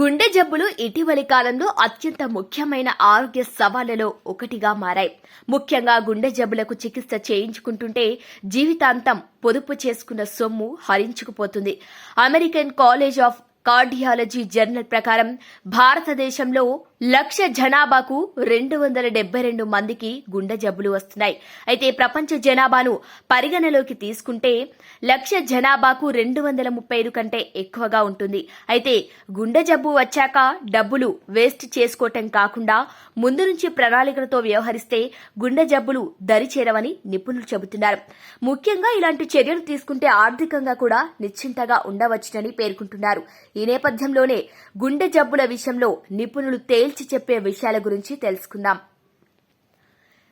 గుండె జబ్బులు ఇటీవలి కాలంలో అత్యంత ముఖ్యమైన ఆరోగ్య సవాళ్ళలో ఒకటిగా మారాయి. ముఖ్యంగా గుండె జబ్బులకు చికిత్స చేయించుకుంటుంటే జీవితాంతం పొదుపు చేసుకున్న సొమ్ము హరించుకుపోతుంది. American college of cardiology journal ప్రకారం భారతదేశంలో లక్ష జనాభాకు రెండు వందల డెబ్బై రెండు మందికి గుండె జబ్బులు వస్తున్నాయి. అయితే ప్రపంచ జనాభాను పరిగణలోకి తీసుకుంటే లక్ష జనాభాకు రెండు వందల ముప్పై ఐదు కంటే ఎక్కువగా ఉంటుంది. అయితే గుండె జబ్బు వచ్చాక డబ్బులు వేస్ట్ చేసుకోవటం కాకుండా ముందు నుంచి ప్రణాళికలతో వ్యవహరిస్తే గుండె జబ్బులు దరిచేరవని నిపుణులు చెబుతున్నారు. ముఖ్యంగా ఇలాంటి చర్యలు తీసుకుంటే ఆర్థికంగా కూడా నిశ్చింతగా ఉండవచ్చునని పేర్కొంటున్నారు. ఈ నేపథ్యంలోనే గుండె జబ్బుల విషయంలో నిపుణులు తేల్చి చెప్పే విషయాల గురించి తెలుసుకుందాం.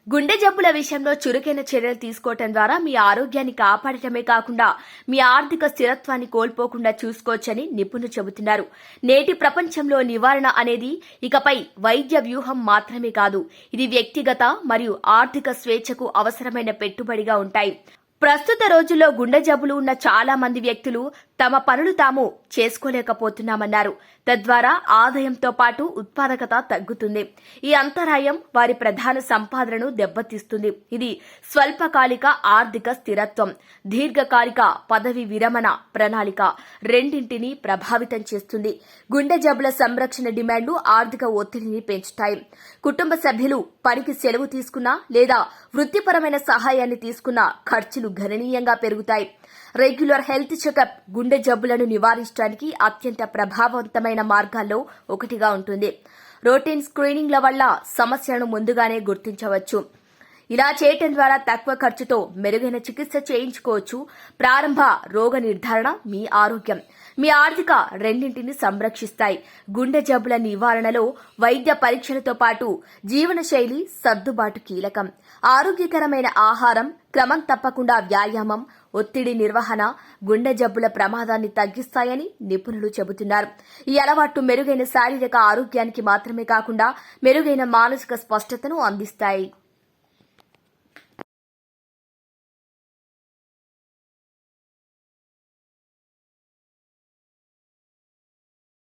గుండె జబ్బుల విషయంలో చురుకైన చర్యలు తీసుకోవటం ద్వారా మీ ఆరోగ్యాన్ని కాపాడటమే కాకుండా మీ ఆర్థిక స్థిరత్వాన్ని కోల్పోకుండా చూసుకోవచ్చని నిపుణులు చెబుతున్నారు. నేటి ప్రపంచంలో నివారణ అనేది ఇకపై వైద్య వ్యూహం మాత్రమే కాదు ఇది వ్యక్తిగత మరియు ఆర్థిక స్వేచ్ఛకు అవసరమైన పెట్టుబడిగా ఉంటాయి. ప్రస్తుత రోజుల్లో గుండె జబ్బులు ఉన్న చాలా మంది వ్యక్తులు తమ పనులు తాము చేసుకోలేకపోతున్నామన్నారు. తద్వారా ఆదాయంతో పాటు ఉత్పాదకత తగ్గుతుంది. ఈ అంతరాయం వారి ప్రధాన సంపాదనను దెబ్బతీస్తుంది. ఇది స్వల్పకాలిక ఆర్థిక స్థిరత్వం దీర్ఘకాలిక పదవి విరమణ ప్రణాళిక రెండింటినీ ప్రభావితం చేస్తుంది. గుండె జబ్బుల సంరక్షణ డిమాండ్లు ఆర్థిక ఒత్తిడిని పెంచుతాయి. కుటుంబ సభ్యులు పనికి సెలవు తీసుకున్నా లేదా వృత్తిపరమైన సహాయాన్ని తీసుకున్న ఖర్చులు గణనీయంగా పెరుగుతాయి. రెగ్యులర్ హెల్త్ చెకప్ గుండె జబ్బులను నివారించడానికి అత్యంత ప్రభావవంతమైన మార్గాల్లో ఒకటిగా ఉంటుంది. రొటీన్ స్క్రీనింగ్ల వల్ల సమస్యలను ముందుగానే గుర్తించవచ్చు. ఇలా చేయటం ద్వారా తక్కువ ఖర్చుతో మెరుగైన చికిత్స చేయించుకోవచ్చు. ప్రారంభ రోగ నిర్ధారణ మీ ఆరోగ్యం. మీ ఆర్థిక రెండింటిని సంరక్షిస్తాయి. గుండె జబ్బుల నివారణలో వైద్య పరీక్షలతో పాటు జీవనశైలి సర్దుబాటు కీలకం. ఆరోగ్యకరమైన ఆహారం క్రమం తప్పకుండా వ్యాయామం ఒత్తిడి నిర్వహణ గుండె జబ్బుల ప్రమాదాన్ని తగ్గిస్తాయని నిపుణులు చెబుతున్నారు. ఈ అలవాట్లు మెరుగైన శారీరక ఆరోగ్యానికి మాత్రమే కాకుండా మెరుగైన మానసిక స్పష్టతను అందిస్తాయి.